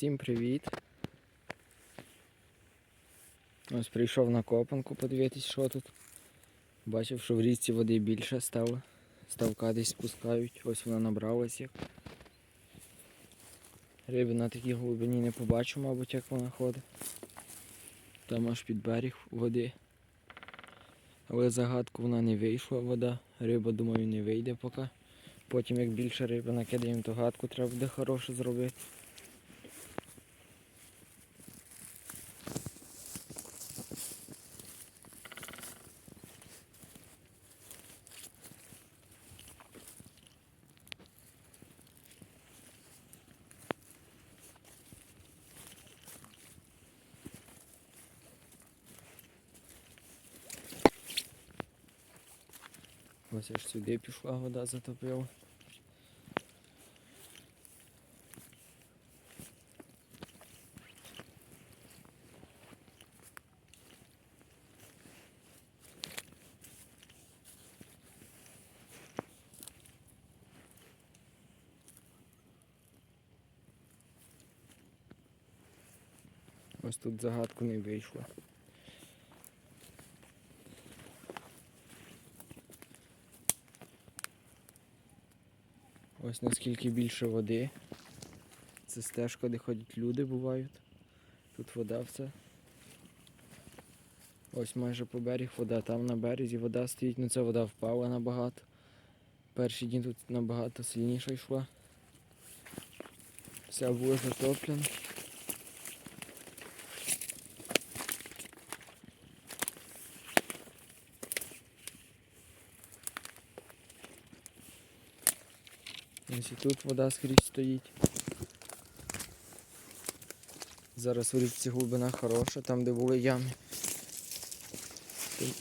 Всім привіт. Ось прийшов на копанку подивитись, що тут. Бачив, що в річці води більше стало. Ставка десь спускають, ось вона набралась як. Риби на такій глибині не побачу, мабуть, як вона ходить. Там аж під берег води. Але загадку вона не вийшла вода. Риба, думаю, не вийде поки. Потім як більше риби накидаємо, то гадку треба буде хороше зробити. Ось аж сюди пішла вода затопила. Ось тут загадку не вийшло. Ось наскільки більше води. Це стежка, де ходять люди бувають. Тут вода все. Ось майже по берег вода, там на березі вода стоїть, ну це вода впала набагато. Перші дні тут набагато сильніше йшла. Вся була затоплена. Ось і тут вода скрізь стоїть. Зараз в річці глибина хороша, там де були ями.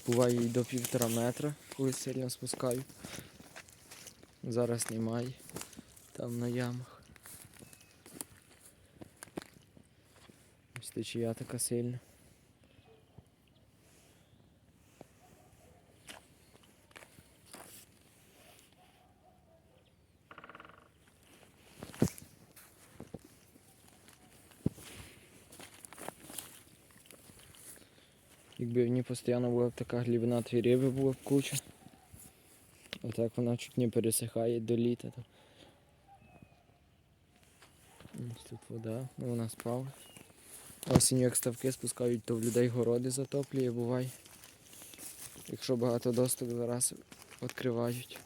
Буває і до півтора метра, коли сильно спускаю. Зараз немає. Там на ямах. Ось течія така сильна. Якби в ній постійно була б така глибина, то і було б куча. А так вона чуть не пересихає до літа. Ось тут вода, ну вона спала. Осінню як ставки спускають, то в людей городи затоплює, буває. Якщо багато доступ зараз відкривають.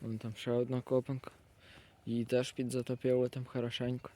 Вон там ще одна копанка. Її теж підзатопило там хорошенько.